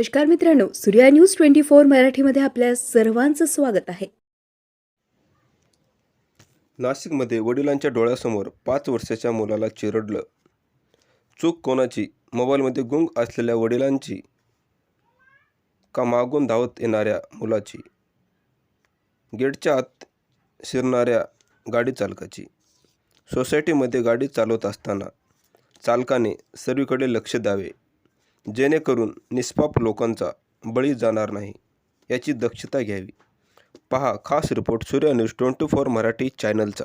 नमस्कार मित्रांनो Surya news twenty four मराठीमध्ये आपल्या सर्वांचं स्वागत आहे. नाशिकमध्ये वडिलांच्या डोळ्यासमोर पाच वर्षाच्या मुलाला चिरडलं. चूक कोणाची? मोबाईलमध्ये गुंग असलेल्या वडिलांची का मागून धावत येणाऱ्या मुलाची? गेटच्या आत शिरणाऱ्या गाडी चालकाची. सोसायटीमध्ये गाडी चालवत असताना चालकाने सर्वीकडे लक्ष द्यावे. जेणेकरून निष्पाप लोकांचा बळी जाणार नाही याची दक्षता घ्यावी. पहा खास report Surya news twenty four Marathi चॅनलचा.